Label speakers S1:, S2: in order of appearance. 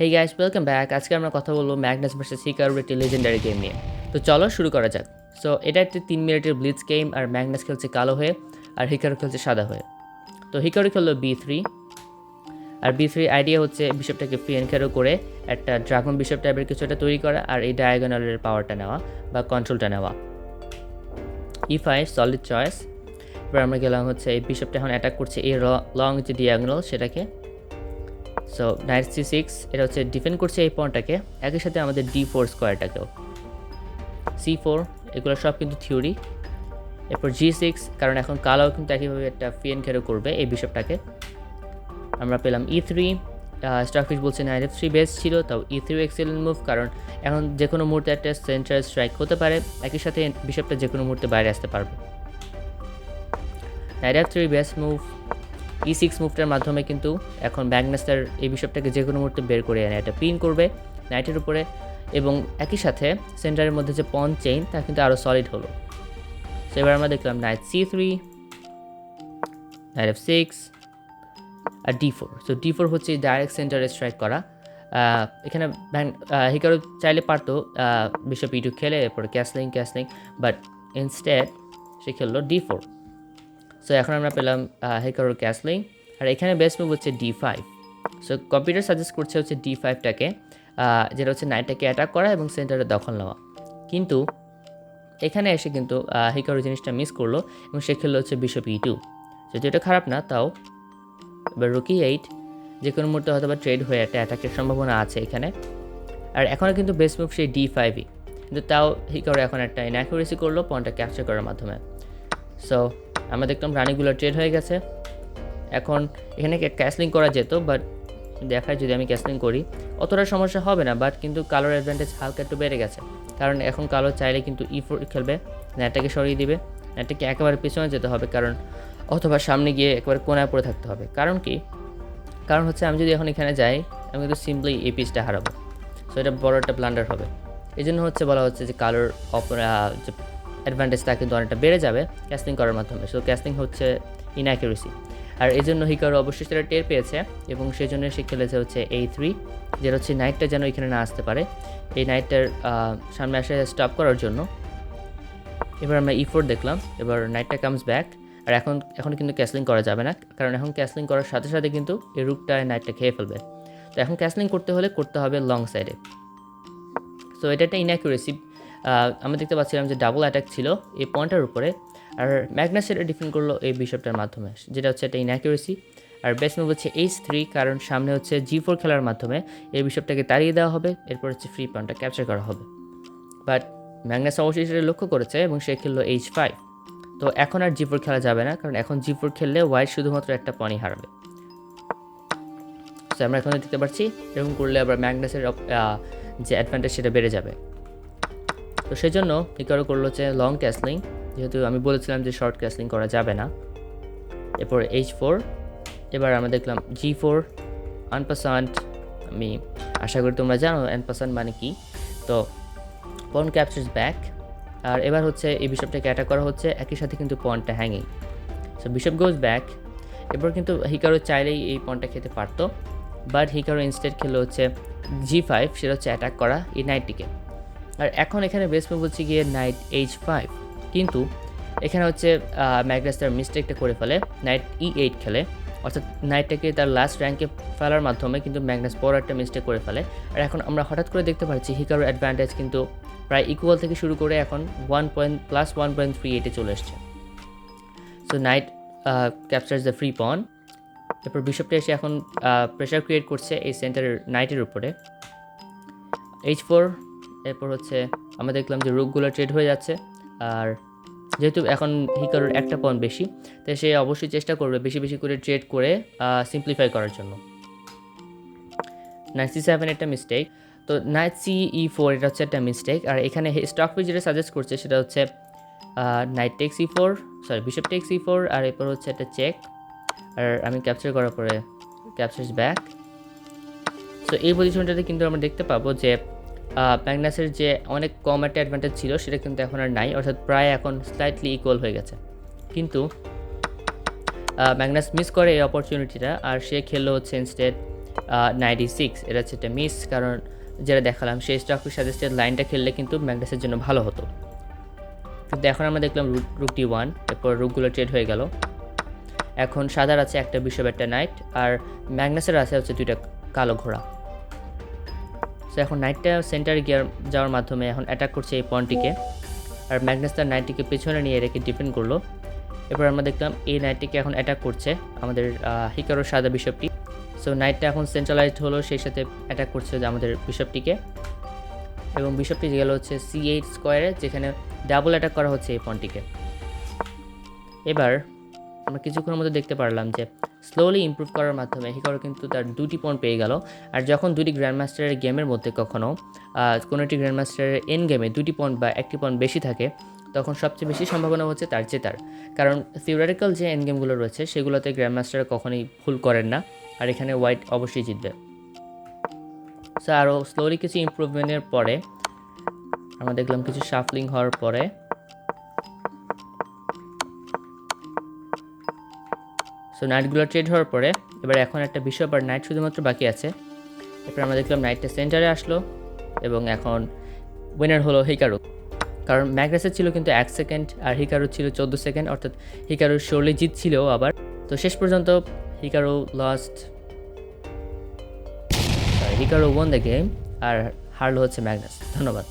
S1: Hey guys welcome back আজকে আমরা কথা বলব ম্যাগনাস ভার্সেস হিকারুর একটি লেজেন্ডারি গেম নিয়ে। তো চলো শুরু করা যাক। সো এটা একটি তিন মিনিটের ব্লিচ গেম আর ম্যাগনাস খেলছে কালো হয়ে আর হিকারু খেলছে সাদা হয়ে। তো হিকারু খেললো বি থ্রি আর বি থ্রি আইডিয়া হচ্ছে বিশপটাকে ফ্রি এনকারও করে একটা ড্রাগন বিশপ টাইপের কিছু একটা তৈরি করা আর এই ডায়াগোনালের পাওয়ারটা নেওয়া বা কন্ট্রোলটা নেওয়া। ই ফাইভ সলিড চয়েস এবার আমরা গেলাম হচ্ছে এই বিশপটা এখন অ্যাটাক করছে এই লং যে ডিয়াগোনাল সেটাকে। সো নাইট সি সিক্স এটা হচ্ছে ডিফেন্ড করছে এই পয়েন্টটাকে একই সাথে আমাদের ডি ফোর স্কোয়ারটাকেও সি ফোর এগুলো সব কিন্তু থিওরি এরপর জি সিক্স কারণ এখন কালাও কিন্তু একইভাবে একটা ফিএন খেরো করবে এই বিশপটাকে আমরা পেলাম ই থ্রি স্টকফিস বলছে নাইট এফ থ্রি বেস ছিল, তাও ই থ্রি এক্সেলেন্ট মুভ কারণ এখন যে কোনো মুহূর্তে একটা সেন্টার স্ট্রাইক হতে পারে, একই সাথে বিশপটা যে কোনো মুহূর্তে বাইরে আসতে পারবে। Knight f three best move e six মুভটার মাধ্যমে কিন্তু এখন ব্যাগনাস্টার এই বিশপটাকে যে কোনো মুহূর্তে বের করে আনে এটা পিন করবে নাইটের উপরে এবং একই সাথে সেন্টারের মধ্যে যে পন চেইন তা কিন্তু আরও সলিড হলো। সো এবার আমরা দেখলাম knight C three knight F six আর D four so D four হচ্ছে ডাইরেক্ট সেন্টারে স্ট্রাইক করা। এখানে হিকারো চাইলে পারতো বিশপ ইটু খেলে, এরপরে ক্যাসলিং ক্যাসলিং বাট ইনস্টেড সে খেললো ডি ফোর সো এখন আমরা পেলাম হেকারোর ক্যাসলিং আর এখানে বেস্ট মুভ হচ্ছে d five so computer suggest করছে হচ্ছে ডি ফাইভটাকে যেটা হচ্ছে নাইটটাকে অ্যাটাক করা এবং সেন্টারে দখল নেওয়া। কিন্তু, এখানে এসে কিন্তু হিকারো জিনিসটা মিস করল এবং সে খেললো হচ্ছে বিশপ ই টু যদি এটা খারাপ না, তাও এবার রুকি এইট যে কোনো মুহূর্তে হয়তো বা ট্রেড হয়ে একটা অ্যাটাকের সম্ভাবনা আছে এখানে। আর এখনও কিন্তু বেস্ট মুভ সেই ডি ফাইভই কিন্তু তাও হিকারো এখন একটা ইনঅ্যাকুরেসি করল পয়েন্টটা ক্যাপচার করার মাধ্যমে। সো আমরা দেখলাম রানিগুলো ট্রেড হয়ে গেছে। এখন এখানে ক্যাসলিং করা যেত বাট দেখায় যদি আমি ক্যাসলিং করি, অতটা সমস্যা হবে না বাট কিন্তু কালোর অ্যাডভান্টেজ হালকা একটু বেড়ে গেছে। কারণ এখন কালো চাইলে কিন্তু ই ফোর খেলবে নেটটাকে সরিয়ে দিবে নেটটাকে একেবারে পিছনে যেতে হবে, কারণ অথবা সামনে গিয়ে একেবারে কোনায় পড়ে থাকতে হবে। কারণ কি? কারণ হচ্ছে আমি যদি এখন এখানে যাই, আমি কিন্তু সিম্পলি এই পিসটা হারাবো। সো এটা বড় একটা ব্লান্ডার হবে। এই জন্য হচ্ছে বলা হচ্ছে যে কালোর অপরা যে অ্যাডভান্টেজটা কিন্তু অনেকটা বেড়ে যাবে ক্যাস্টিং করার মাধ্যমে। সো ক্যাস্টিং হচ্ছে ইনঅ্যাকুরেসি আর এই জন্য হিকারো অবশ্যই সেটা টের পেয়েছে এবং সেই জন্য সে খেলেছে হচ্ছে এই থ্রি যেটা হচ্ছে নাইটটা যেন এখানে না আসতে পারে। এই নাইটটার সামনে আসে স্টপ করার জন্য। এবার আমরা ই ফোর দেখলাম, এবার নাইটটা কামস ব্যাক আর এখন এখন কিন্তু ক্যাসলিং করা যাবে না, কারণ এখন ক্যাসলিং করার সাথে সাথে কিন্তু এই রুকটা নাইটটা খেয়ে ফেলবে। তো এখন ক্যাসলিং করতে হলে করতে হবে লং সাইডে সো এটা একটা ইনঅ্যাকুরেসি আমরা দেখতে পাচ্ছিলাম যে ডাবল অ্যাটাক ছিল এই পয়েন্টের উপরে। আর ম্যাগনাস এটা ডিফেন্ড করল এই বিশপটার মাধ্যমে, যেটা হচ্ছে একটা ইনঅ্যাকুরেসি আর বেস্ট মুভ হচ্ছে এইচ থ্রি কারণ সামনে হচ্ছে জি ফোর খেলার মাধ্যমে এই বিশপটাকে তাড়িয়ে দেওয়া হবে, এরপর হচ্ছে ফ্রি পয়েন্টটা ক্যাপচার করা হবে। বাট ম্যাগনাস অবশ্যই সেটা লক্ষ্য করেছে এবং সে খেললো এইচ ফাইভ তো এখন আর জি ফোর খেলা যাবে না, কারণ এখন জি ফোর খেললে হোয়াইট শুধুমাত্র একটা পয়েন্টই হারাবে। আমরা এখন দেখতে পাচ্ছি, এরকম করলে আবার ম্যাগনাসের যে অ্যাডভান্টেজ সেটা বেড়ে যাবে। তো সেই জন্য হিকারো করল হচ্ছে লং ক্যাসলিং যেহেতু আমি বলেছিলাম যে শর্ট ক্যাসলিং করা যাবে না। এরপর এইচ ফোর এবার আমরা দেখলাম জি ফোর আনপাসান্ট আমি আশা করি তোমরা জানো আনপাসান্ট মানে কি? তো পয়েন্ট ক্যাপচার্স ব্যাক আর এবার হচ্ছে এই বিশপটাকে অ্যাটাক করা হচ্ছে, একই সাথে কিন্তু পয়েন্টটা hanging so bishop goes back এরপর কিন্তু হিকারো চাইলেই এই পয়েন্টটা খেতে পারতো বাট হিকারো ইনস্টেড খেলো হচ্ছে জি ফাইভ সেটা হচ্ছে অ্যাটাক করা এই নাইটটিকে আর এখন এখানে বেস্ট মুভ হচ্ছে গিয়ে নাইট এইচ ফাইভ কিন্তু এখানে হচ্ছে ম্যাগনাস তার মিস্টেকটা করে ফেলে। নাইট ই এইট খেলে। অর্থাৎ নাইটটাকে তার লাস্ট র্যাঙ্কে ফেলার মাধ্যমে কিন্তু ম্যাগনাস বড় একটা মিস্টেক করে ফেলে। আর এখন আমরা হঠাৎ করে দেখতে পাচ্ছি হিকারোর অ্যাডভান্টেজ কিন্তু প্রায় ইকুয়াল থেকে শুরু করে এখন one point plus one point three এইটে চলে এসছে। So knight captures the free pawn এরপর বিশপটা এসে এখন প্রেশার ক্রিয়েট করছে এই সেন্টারের নাইটের উপরে। এইচ ফোর এরপর হচ্ছে আমরা দেখলাম যে রোগগুলো ট্রেড হয়ে যাচ্ছে। আর যেহেতু এখন হিকারোর একটা পয়েন্ট বেশি তাই সে অবশ্যই চেষ্টা করবে বেশি বেশি করে ট্রেড করে সিম্পলিফাই করার জন্য। নাইট সি সেভেন একটা মিস্টেক তো নাইট সি ই ফোর এটা হচ্ছে একটা মিস্টেক আর এখানে স্টক পেজ যেটা সাজেস্ট করছে সেটা হচ্ছে knight take c four sorry bishop take c four আর এরপর হচ্ছে একটা চেক আর আমি ক্যাপচার করার পরে ক্যাপচার্স ব্যাক তো এই পজিশনটাতে কিন্তু আমরা দেখতে পাবো যে ম্যাগনাসের যে অনেক কম একটা অ্যাডভান্টেজ ছিল, সেটা কিন্তু এখন আর নাই, অর্থাৎ প্রায় এখন স্লাইটলি ইকুয়াল হয়ে গেছে। কিন্তু ম্যাগনাস মিস করে এই অপরচুনিটিটা আর সে খেললো হচ্ছে ইনস্টেড নাইনটি সিক্স এটা হচ্ছে একটা মিস কারণ যেটা দেখালাম, সেই স্টক সাজেস্টেড লাইনটা খেললে কিন্তু ম্যাগনাসের জন্য ভালো হতো। কিন্তু এখন আমরা দেখলাম রুট রুকটি ওয়ান এরপর রুকগুলো ট্রেড হয়ে গেল। এখন সাদার আছে একটা বিশপ একটা নাইট আর ম্যাগনাসের আছে হচ্ছে দুইটা কালো ঘোড়া। সো এখন নাইটটা সেন্টার গিয়ার যাওয়ার মাধ্যমে এখন অ্যাটাক করছে এই পয়েন্টটিকে আর ম্যাগনাস তার নাইটটিকে পেছনে নিয়ে রেখে ডিপেন্ড করল। এরপর আমরা দেখলাম এই নাইটটিকে এখন অ্যাটাক করছে আমাদের হিকারো সাদা বিশপটি সো নাইটটা এখন সেন্ট্রালাইজড হলো, সেই সাথে অ্যাটাক করছে আমাদের বিশপটিকে এবং বিশপটি গেল হচ্ছে সি এইট স্কোয়ারে যেখানে ডাবল অ্যাটাক করা হচ্ছে এই পয়েন্টটিকে এবার আমরা কিছুক্ষণের মধ্যে দেখতে পারলাম যে স্লোলি ইমপ্রুভ করার মাধ্যমে হিকারো কিন্তু তার দুটি পয়েন্ট পেয়ে গেল। আর যখন দুটি গ্র্যান্ড মাস্টারের গেমের মধ্যে কখনও কোনো একটি গ্র্যান্ড মাস্টারের এন গেমে দুটি পয়েন্ট বা একটি পয়েন্ট বেশি থাকে, তখন সবচেয়ে বেশি সম্ভাবনা হচ্ছে তার জেতার কারণ থিওরিটিক্যাল যে এন গেমগুলো রয়েছে, সেগুলোতে গ্র্যান্ড মাস্টার কখনোই ভুল করেন না, আর এখানে হোয়াইট অবশ্যই জিতবে। সো আরও স্লোলি কিছু ইমপ্রুভমেন্টের পরে, আমরা দেখলাম কিছু শাফলিং হওয়ার পরে সো নাইটগুলো ট্রেড হওয়ার পরে, এবার এখন একটা বিশপ আর নাইট শুধুমাত্র বাকি আছে। এরপর আমরা দেখলাম নাইটটা সেন্টারে আসলো এবং এখন উইনার হলো হিকারু। কারণ ম্যাগ্রাসের ছিল কিন্তু এক সেকেন্ড আর হিকারু ছিল চোদ্দ সেকেন্ড অর্থাৎ হিকারু শোরলি জিতছিল আবার। তো শেষ পর্যন্ত Hikaru lost Hikaru won the game আর হারলো হচ্ছে ম্যাগনাস ধন্যবাদ।